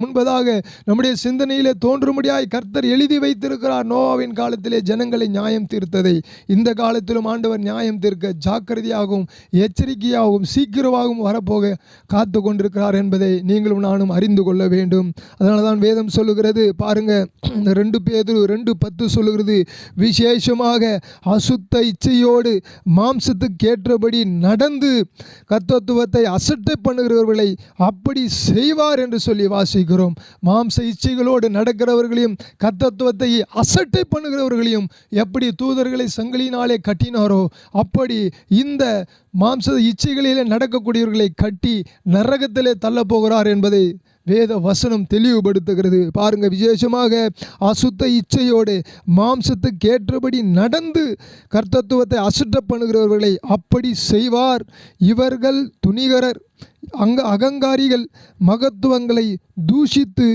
முன்பதாக நம்முடைய சிந்தனையிலே தோன்றும்படியாய் கர்த்தர் எழுதி வைத்திருக்கிறார் நோவாவின் காலத்திலே ஜனங்களை நியாயம் தீர்த்ததை. இந்த காலத்திலும் ஆண்டவர் நியாயம் தீர்க்க ஜாக்கிரதையாகவும் எச்சரிக்கையாகவும் சீக்கிரமாகவும் வரப்போக காத்து கொண்டிருக்கிறார் என்பதை நீங்களும் நானும் அறிந்து கொள்ள வேண்டும். அதனால தான் வேதம் சொல்லுகிறது பாருங்க ரெண்டு பேர் ரெண்டு பத்து சொல்லுகிறது விசேஷமாக அசுத்த இச்சையோடு மாம்சத்துக்கு ஏற்றபடி நடந்து கர்த்தத்துவத்தை அசட்டை பண்ணுகிறவர்களை அப்படி செய்வார் என்று சொல்லி வாசி வாசிக்கிறோம் மாம்ச இச்சைகளோடு நடக்கிறவர்களையும் கர்த்தத்துவத்தை அசட்டை பண்ணுகிறவர்களையும் எப்படி தூதர்களை சங்கிலினாலே கட்டினாரோ அப்படி இந்த மாம்ச இச்சைகளிலே நடக்கக்கூடியவர்களை கட்டி நரகத்திலே தள்ளப் போகிறார் என்பதை வேத வசனம் தெளிவுபடுத்துகிறது. பாருங்க விசேஷமாக அசுத்த இச்சையோடு மாம்சத்துக்கு ஏற்றபடி நடந்து கர்த்தத்துவத்தை அசுற்ற பண்ணுகிறவர்களை அப்படி செய்வார். இவர்கள் துணிகரர். அங்க அகங்காரிகள் மகத்துவங்களை தூஷித்து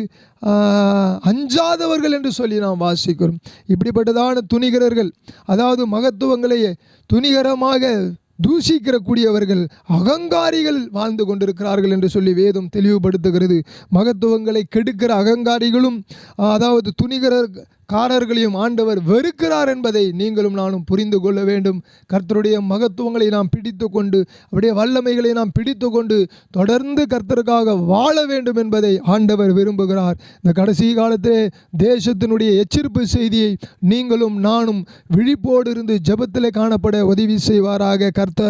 அஞ்சாதவர்கள் என்று சொல்லி நாம் வாசிக்கிறோம். இப்படிப்பட்டதான துணிகரர்கள் அதாவது மகத்துவங்களை துணிகரமாக தூஷிக்கிறக்கூடியவர்கள் அகங்காரிகள் வாழ்ந்து கொண்டிருக்கிறார்கள் என்று சொல்லி வேதம் தெளிவுபடுத்துகிறது. மகத்துவங்களை கெடுக்கிற அகங்காரிகளும் அதாவது துணிகரர் காரர்களையும் ஆண்டவர் வெறுக்கிறார் என்பதை நீங்களும் நானும் புரிந்து கொள்ள வேண்டும். கர்த்தருடைய மகத்துவங்களை நாம் பிடித்து கொண்டு அவருடைய வல்லமைகளை நாம் பிடித்து கொண்டு தொடர்ந்து கர்த்தருக்காக வாழ வேண்டும் என்பதை ஆண்டவர் விரும்புகிறார். இந்த கடைசி காலத்திலே தேசத்தினுடைய எச்சரிப்பு செய்தியை நீங்களும் நானும் விழிப்போடு இருந்து ஜபத்திலே காணப்பட உதவி செய்வாராக கர்த்தர்.